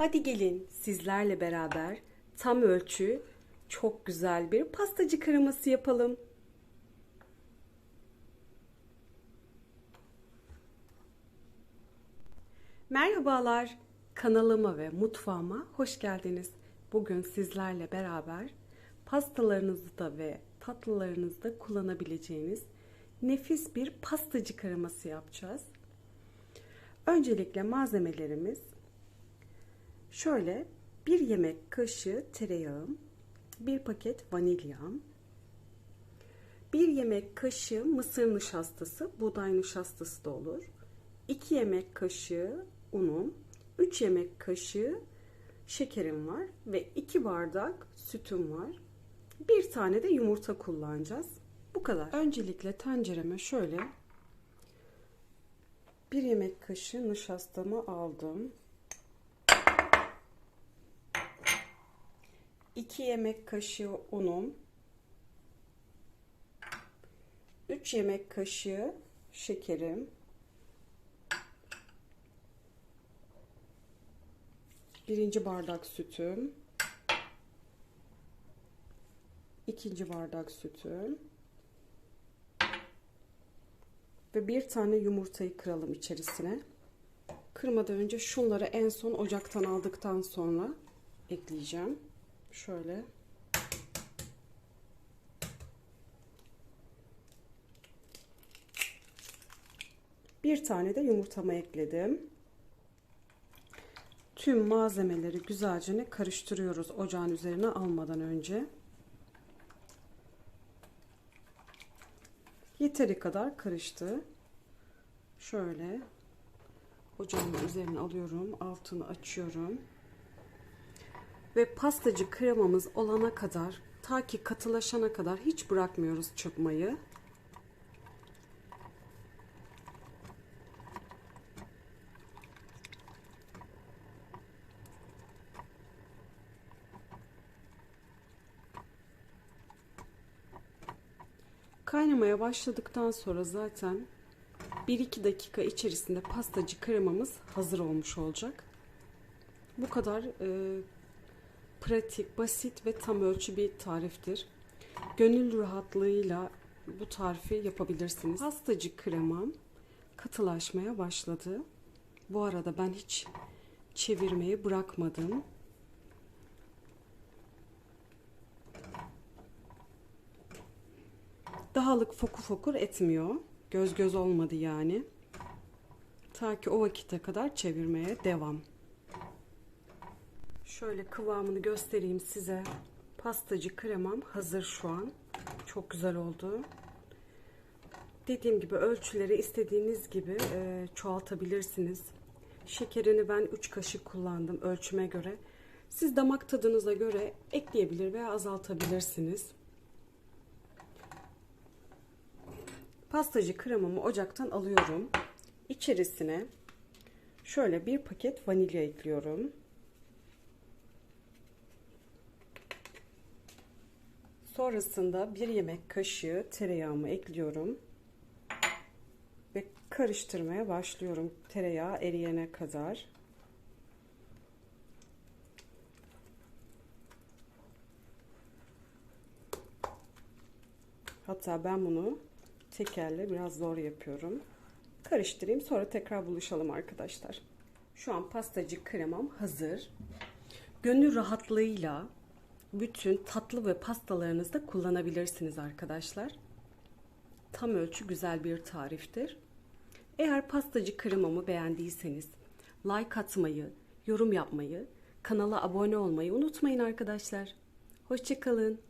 Hadi gelin sizlerle beraber tam ölçü çok güzel bir pastacı kreması yapalım. Merhabalar. Kanalıma ve mutfağıma hoş geldiniz. Bugün sizlerle beraber pastalarınızda ve tatlılarınızda kullanabileceğiniz nefis bir pastacı kreması yapacağız. Öncelikle malzemelerimiz şöyle bir yemek kaşığı tereyağım, bir paket vanilyam, bir yemek kaşığı mısır nişastası, buğday nişastası da olur. 2 yemek kaşığı unum, 3 yemek kaşığı şekerim var ve 2 bardak sütüm var. Bir tane de yumurta kullanacağız. Bu kadar. Öncelikle tencereme şöyle bir yemek kaşığı nişastamı aldım. 2 yemek kaşığı unum. 3 yemek kaşığı şekerim. Birinci bardak sütüm. ikinci bardak sütüm. Ve bir tane yumurtayı kıralım içerisine. Kırmadan önce şunları en son ocaktan aldıktan sonra ekleyeceğim. Şöyle. Bir tane de yumurtamı ekledim. Tüm malzemeleri güzelce karıştırıyoruz ocağın üzerine almadan önce. Yeteri kadar karıştı. Şöyle ocağın üzerine alıyorum. Altını açıyorum. Ve pastacı kremamız olana kadar ta ki katılaşana kadar hiç bırakmıyoruz çırpmayı. Kaynamaya başladıktan sonra zaten 1-2 dakika içerisinde pastacı kremamız hazır olmuş olacak. Bu kadar e, pratik, basit ve tam ölçü bir tariftir. Gönül rahatlığıyla bu tarifi yapabilirsiniz. Pastacı kremam katılaşmaya başladı. Bu arada ben hiç çevirmeyi bırakmadım. Dahalık fokur fokur etmiyor. Göz göz olmadı yani. Ta ki o vakite kadar çevirmeye devam. Şöyle kıvamını göstereyim size. Pastacı kremam hazır şu an. Çok güzel oldu. Dediğim gibi ölçüleri istediğiniz gibi e, çoğaltabilirsiniz. Şekerini ben 3 kaşık kullandım ölçüme göre. Siz damak tadınıza göre ekleyebilir veya azaltabilirsiniz. Pastacı kremamı ocaktan alıyorum. İçerisine şöyle bir paket vanilya ekliyorum. Sonrasında bir yemek kaşığı tereyağımı ekliyorum. Ve karıştırmaya başlıyorum tereyağı eriyene kadar. Hatta ben bunu tekerle biraz zor yapıyorum. Karıştırayım sonra tekrar buluşalım arkadaşlar. Şu an pastacı kremam hazır. Gönül rahatlığıyla bütün tatlı ve pastalarınızda kullanabilirsiniz arkadaşlar. Tam ölçü güzel bir tariftir. Eğer pastacı kremamı beğendiyseniz like atmayı, yorum yapmayı, kanala abone olmayı unutmayın arkadaşlar. Hoşçakalın.